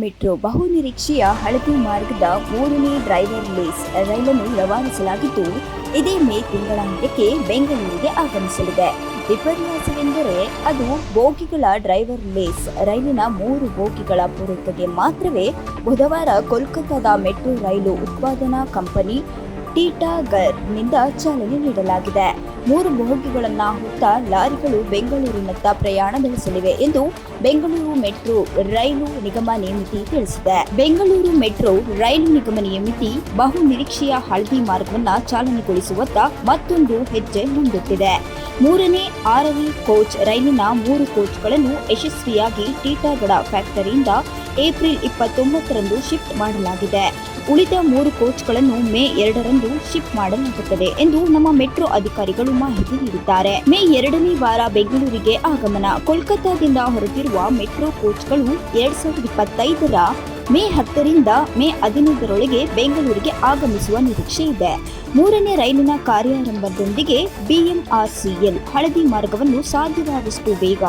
Metro ಬಹು ನಿರೀಕ್ಷೆಯ ಹಳದಿ ಮಾರ್ಗದ ಮೂರನೇ ಡ್ರೈವರ್ ಲೇಸ್ ರೈಲನ್ನು ರವಾನಿಸಲಾಗಿದ್ದು, ಇದೇ ಮೇ ತಿಂಗಳಾಂತ್ಯಕ್ಕೆ ಬೆಂಗಳೂರಿಗೆ ಆಗಮಿಸಲಿದೆ. ವಿಪರ್ಯಾಸವೆಂದರೆ ಅದು ಬೋಗಿಗಳ ಡ್ರೈವರ್ ಲೇಸ್ ರೈಲಿನ ಮೂರು ಬೋಗಿಗಳ ಪೂರೈಕೆಗೆ ಮಾತ್ರವೇ ಬುಧವಾರ ಕೋಲ್ಕತ್ತಾದ ಮೆಟ್ರೋ ರೈಲು ಉತ್ಪಾದನಾ ಕಂಪನಿ ಟೀಟಾಗರ್ನಿಂದ ಚಾಲನೆ ನೀಡಲಾಗಿದೆ. ಮೂರು ಬೋಗಿಗಳನ್ನ ಹೊತ್ತ ಲಾರಿಗಳು ಬೆಂಗಳೂರಿನತ್ತ ಪ್ರಯಾಣ ಬೆಳೆಸಲಿವೆ ಎಂದು ಬೆಂಗಳೂರು ಮೆಟ್ರೋ ರೈಲು ನಿಗಮ ನೇಮಿತಿ ತಿಳಿಸಿದೆ. ಬೆಂಗಳೂರು ಮೆಟ್ರೋ ರೈಲು ನಿಗಮ ನೇಮಿತಿ ಬಹು ನಿರೀಕ್ಷೆಯ ಹಳದಿ ಮಾರ್ಗವನ್ನ ಚಾಲನೆಗೊಳಿಸುವತ್ತ ಮತ್ತೊಂದು ಹೆಜ್ಜೆ ಮುಂದಿಟ್ಟಿದೆ ಮೂರನೇ, ಆರನೇ ಕೋಚ್ ರೈಲಿನ ಮೂರು ಕೋಚ್ಗಳನ್ನು ಯಶಸ್ವಿಯಾಗಿ ಟೀಟಾಗಡ ಫ್ಯಾಕ್ಟರಿಯಿಂದ ಏಪ್ರಿಲ್ ಇಪ್ಪತ್ತೊಂಬತ್ತರಂದು ಶಿಫ್ಟ್ ಮಾಡಲಾಗಿದೆ. ಉಳಿದ ಮೂರು ಕೋಚ್ಗಳನ್ನು ಮೇ ಎರಡರಂದು ಶಿಫ್ಟ್ ಮಾಡಲಾಗುತ್ತದೆ ಎಂದು ನಮ್ಮ ಮೆಟ್ರೋ ಅಧಿಕಾರಿಗಳು ಮಾಹಿತಿ ನೀಡಿದ್ದಾರೆ. ಮೇ ಎರಡನೇ ವಾರ ಬೆಂಗಳೂರಿಗೆ ಆಗಮನ. ಕೋಲ್ಕತ್ತಾದಿಂದ ಹೊರಟಿರುವ ಮೆಟ್ರೋ ಕೋಚ್ಗಳು ಎರಡ್ ಸಾವಿರದ ಇಪ್ಪತ್ತೈದರ ಮೇ ಹತ್ತರಿಂದ ಮೇ ಹದಿನೈದರೊಳಗೆ ಬೆಂಗಳೂರಿಗೆ ಆಗಮಿಸುವ ನಿರೀಕ್ಷೆ ಇದೆ. ಮೂರನೇ ರೈಲಿನ ಕಾರ್ಯಾರಂಭದೊಂದಿಗೆ ಬಿಎಂಆರ್ಸಿಎಲ್ ಹಳದಿ ಮಾರ್ಗವನ್ನು ಸಾಧ್ಯವಾದಷ್ಟು ಬೇಗ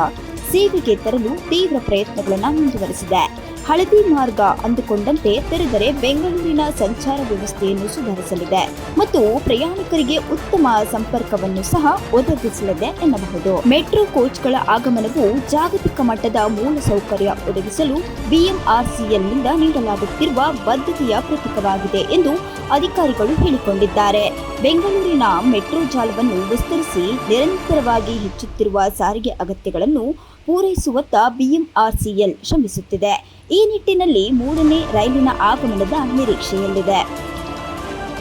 ಸೇವೆಗೆ ತರಲು ತೀವ್ರ ಪ್ರಯತ್ನಗಳನ್ನು ಮುಂದುವರೆಸಿದೆ. ಹಳದಿ ಮಾರ್ಗ ಅಂದುಕೊಂಡಂತೆ ತೆರೆದರೆ ಬೆಂಗಳೂರಿನ ಸಂಚಾರ ವ್ಯವಸ್ಥೆಯನ್ನು ಸುಧಾರಿಸಲಿದೆ ಮತ್ತು ಪ್ರಯಾಣಿಕರಿಗೆ ಉತ್ತಮ ಸಂಪರ್ಕವನ್ನು ಸಹ ಒದಗಿಸಲಿದೆ ಎನ್ನಬಹುದು. ಮೆಟ್ರೋ ಕೋಚ್ಗಳ ಆಗಮನವು ಜಾಗತಿಕ ಮಟ್ಟದ ಮೂಲಸೌಕರ್ಯ ಒದಗಿಸಲು ಬಿಎಂಆರ್ಸಿಎಲ್ನಿಂದ ನೀಡಲಾಗುತ್ತಿರುವ ಬದ್ಧತೆಯ ಪ್ರತೀಕವಾಗಿದೆ ಎಂದು ಅಧಿಕಾರಿಗಳು ಹೇಳಿಕೊಂಡಿದ್ದಾರೆ. ಬೆಂಗಳೂರಿನ ಮೆಟ್ರೋ ಜಾಲವನ್ನು ವಿಸ್ತರಿಸಿ ನಿರಂತರವಾಗಿ ಹೆಚ್ಚುತ್ತಿರುವ ಸಾರಿಗೆ ಅಗತ್ಯಗಳನ್ನು ಪೂರೈಸುವತ್ತ ಬಿಎಂಆರ್ಸಿಎಲ್ ಶ್ರಮಿಸುತ್ತಿದೆ. ಈ ನಿಟ್ಟಿನಲ್ಲಿ ಮೂರನೇ ರೈಲಿನ ಆಗಮನದ ನಿರೀಕ್ಷೆಯಲ್ಲಿದೆ.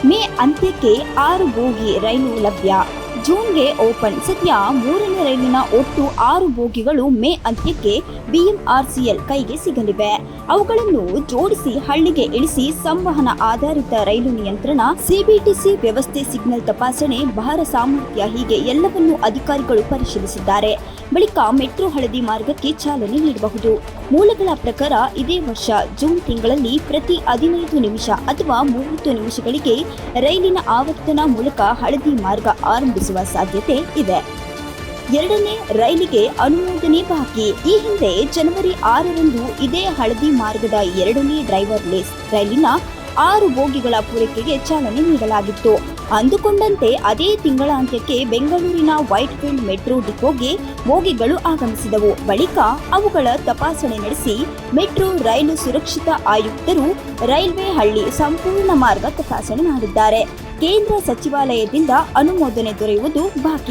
ಮೇ ಅಂತ್ಯಕ್ಕೆ ಆರು ಬೋಗಿ ರೈಲು ಲಭ್ಯ. ಜೂನ್ಗೆ ಓಪನ್. ಸದ್ಯ ಮೂರನೇ ರೈಲಿನ ಒಟ್ಟು ಆರು ಬೋಗಿಗಳು ಮೇ ಅಂತ್ಯಕ್ಕೆ ಬಿಎಂಆರ್ಸಿಎಲ್ ಕೈಗೆ ಸಿಗಲಿವೆ. ಅವುಗಳನ್ನು ಜೋಡಿಸಿ ಹಳ್ಳಿಗೆ ಇಳಿಸಿ ಸಂವಹನ ಆಧಾರಿತ ರೈಲು ನಿಯಂತ್ರಣ, ಸಿಬಿಟಿಸಿ ವ್ಯವಸ್ಥೆ ಸಿಗ್ನಲ್ ತಪಾಸಣೆ, ಭಾರ ಸಾಮರ್ಥ್ಯ ಹೀಗೆ ಎಲ್ಲವನ್ನೂ ಅಧಿಕಾರಿಗಳು ಪರಿಶೀಲಿಸಿದ್ದಾರೆ. ಬಳಿಕ ಮೆಟ್ರೋ ಹಳದಿ ಮಾರ್ಗಕ್ಕೆ ಚಾಲನೆ ನೀಡಬಹುದು. ಮೂಲಗಳ ಪ್ರಕಾರ ಇದೇ ವರ್ಷ ಜೂನ್ ತಿಂಗಳಲ್ಲಿ ಪ್ರತಿ ಹದಿನೈದು ನಿಮಿಷ ಅಥವಾ ಮೂವತ್ತು ನಿಮಿಷಗಳಿಗೆ ರೈಲಿನ ಆವರ್ತನ ಮೂಲಕ ಹಳದಿ ಮಾರ್ಗ ಆರಂಭಿಸುವ ಸಾಧ್ಯತೆ ಇದೆ. ಎರಡನೇ ರೈಲಿಗೆ ಅನುಮೋದನೆ ಬಾಕಿ. ಈ ಹಿಂದೆ ಜನವರಿ ಆರರಂದು ಇದೇ ಹಳದಿ ಮಾರ್ಗದ ಎರಡನೇ ಡ್ರೈವರ್ ಲೇಸ್ ರೈಲಿನ ಆರು ಬೋಗಿಗಳ ಪೂರೈಕೆಗೆ ಚಾಲನೆ ನೀಡಲಾಗಿತ್ತು. ಅಂದುಕೊಂಡಂತೆ ಅದೇ ತಿಂಗಳಾಂತ್ಯಕ್ಕೆ ಬೆಂಗಳೂರಿನ ವೈಟ್ ಫೀಲ್ಡ್ ಮೆಟ್ರೋ ಡಿಪೋಗೆ ಬೋಗಿಗಳು ಆಗಮಿಸಿದವು. ಬಳಿಕ ಅವುಗಳ ತಪಾಸಣೆ ನಡೆಸಿ ಮೆಟ್ರೋ ರೈಲು ಸುರಕ್ಷಿತ ಆಯುಕ್ತರು ರೈಲ್ವೆ ಹಳ್ಳಿ ಸಂಪೂರ್ಣ ಮಾರ್ಗ ತಪಾಸಣೆ ಮಾಡಿದ್ದಾರೆ. ಕೇಂದ್ರ ಸಚಿವಾಲಯದಿಂದ ಅನುಮೋದನೆ ದೊರೆಯುವುದು ಬಾಕಿ.